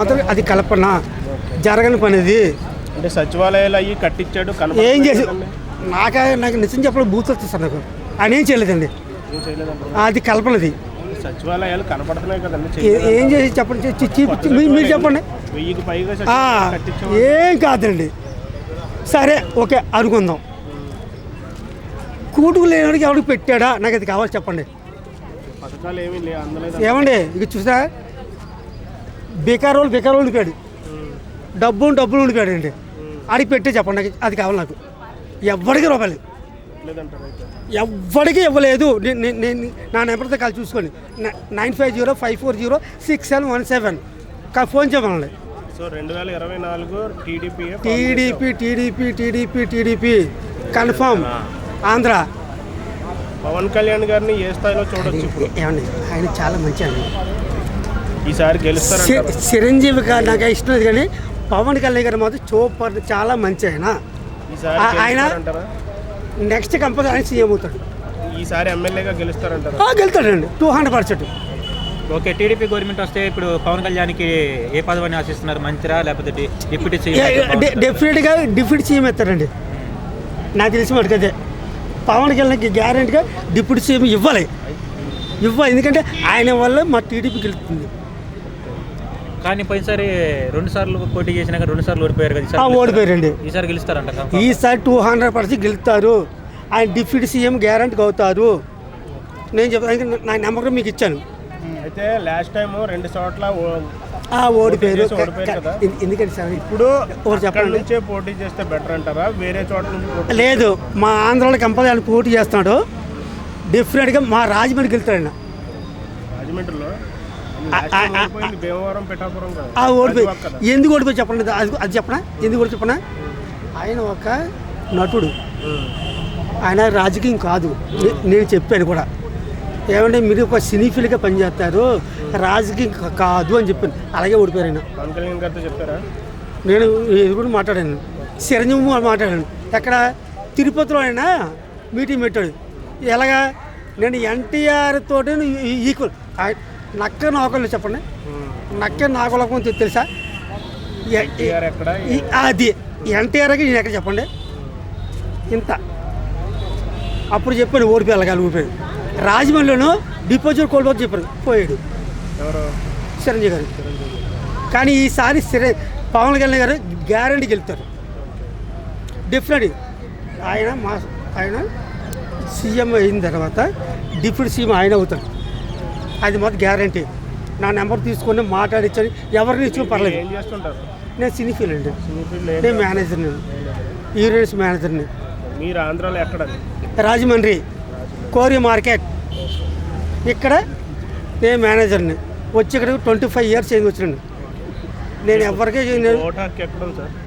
మాత్రం అది కల్పన? జరగని పని ఇది అంటే సచివాలయాలు అయ్యి కట్టించాడు ఏం చేసి. నాకు నాకు నిజం చెప్పడం బూత్ వచ్చేస్తాను నాకు. ఆయన ఏం చేయలేదండి. అది కల్పనది. సచివాలయాలు కనపడుతున్నాయి కదండి ఏ- చేసి చెప్పండి? మీరు చెప్పండి. వెయ్యికి పైగా ఏం కాదండి. సరే ఓకే అనుకుందాం కూటుకు లేనివాడికి ఎవరికి పెట్టాడా? నాకు అది కావాలి చెప్పండి. ఏమండి? ఇక చూసా బేకార్ వాళ్ళు బేకార్ వాళ్ళు ఉండిపోయాడు. డబ్బు డబ్బులు ఉండిపోయాడు అండి. అడిగి పెట్టే చెప్పండి నాకు అది కావాలి నాకు. ఎవ్వడికి రూపాయలు ఎవ్వడికి ఇవ్వలేదు. నేను నా నెంబర్తో కలిసి చూసుకోండి. Nine five zero five four zero six seven one seven. Phone చేయమనండి సో రెండు వేల ఇరవై నాలుగు TDP TDP TDP TDP TDP. Confirm. Andhra. Pawan Kalyan గారిని ఏ స్థాయిలో చూడొచ్చు ఇప్పుడు? ఏమండి ఆయన చాలా మంచి అండి. ఈసారి గెలుస్తారంటారు. చి- చిరంజీవి గారు నాకు ఇష్టం లేదు కానీ పవన్ కళ్యాణ్ గారు మాత్రం సూపర్ చాలా మంచి ఆయన. ఆయన- నెక్స్ట్ కంపల్సరీ ఆయన సీఎం అవుతాడు. ఈసారి ఎమ్మెల్యేగా గెలుస్తారంటారా? గెలుతాడండి. Two hundred percent. Okay TDP government వస్తే ఇప్పుడు పవన్ కళ్యాణ్కి ఏ పదవిని ఆశిస్తున్నారు? మంత్రా లేకపోతే డిప్యూటీ సీఎం డెఫినెట్గా డిప్యూటీ సీఎం ఎత్తారండి నాకు తెలిసి మటుకు అదే. పవన్ కళ్యాణ్కి గ్యారెంటీగా డిప్యూటీ సీఎం ఇవ్వాలి. ఇవ్వాలి. ఎందుకంటే ఆయన వల్ల మా టీడీపీ గెలుస్తుంది. కానీ పోయినసారి రెండు సార్లు పోటీ చేసినాక రెండు సార్లు ఓడిపోయారు కదా ఓడిపోయారండి. ఈసారి గెలుస్తారంట ఈసారి టూ హండ్రెడ్ పర్సెంట్ గెలుస్తారు. ఆయన డిప్యూటీ సీఎం గ్యారంటీ అవుతారు. నేను చెప్తాను నా నెంబర్ మీకు ఇచ్చాను. అయితే లాస్ట్ టైం రెండు చోట్ల ఓ- ఆ ఓడిపోయారు. ఎందుకంటే సార్? ఇప్పుడు చెప్పండి. నుంచే పోటీ చేస్తే బెటర్ అంటారా? వేరే చోట నుంచి పోటీ లేదు మా ఆంధ్రాలో కంపల్సరీ ఆయన పోటీ చేస్తున్నాడు డెఫినెట్గా మా రాజమండ్రికి వెళ్తాడు ఆయన. రాజమండ్రిలో? ఓడిపోయి. ఎందుకు ఓడిపోయి చెప్పండి? అది అది చెప్పనా? ఎందుకు ఓడి చెప్పనా? ఆయన ఒక నటుడు. ఆయన రాజకీయం కాదు. నేను చెప్పాను కూడా. ఏమంటే మీరు ఒక సినీఫీల్గా పనిచేస్తారు. రాజకీయం కాదు అని చెప్పాను. అలాగే ఓడిపోయారు ఆయన. చెప్తారా నేను ఇది కూడా మాట్లాడాను. చిరంజీవి మాట్లాడాను. ఎక్కడ? తిరుపతిలో ఆయన మీటింగ్ పెట్టాడు. ఎలాగా? నేను ఎన్టీఆర్ తోటి ఈక్వల్. నక్క నౌకలు చెప్పండి. నక్క నాగలోకం తెలుసా? అది ఎన్టీఆర్కి నేను ఎక్కడ చెప్పండి? ఇంత. అప్పుడు చెప్పాను ఓడిపోయాలి ఊడిపోయాడు రాజమండ్రిలోను డిపాజిట్ కోల్పోతే చెప్పారు పోయాడు. చిరంజీవి గారు. కానీ ఈసారి సిర పవన్ కళ్యాణ్ గారు గ్యారంటీ గెలుతారు డెఫినెట్ ఆయన మా ఆయన సీఎం అయిన తర్వాత డిప్యూటీ సీఎం ఆయన అవుతాడు. అది మాత్రం గ్యారంటీ. నా నెంబర్ తీసుకొని మాట్లాడించని ఎవరిని ఇచ్చిన పర్లేదు. నేను సినీ ఫీల్ అండి నేను మేనేజర్ నేను. హీరోయిన్స్ మేనేజర్ని మీరు ఆంధ్రాలో ఎక్కడ రాజమండ్రి. కోరి మార్కెట్. ఇక్కడ నేను మేనేజర్ని వచ్చి ఇక్కడ ట్వంటీ ఫైవ్ ఇయర్స్ వచ్చినండి నేను ఎవరికీ నేను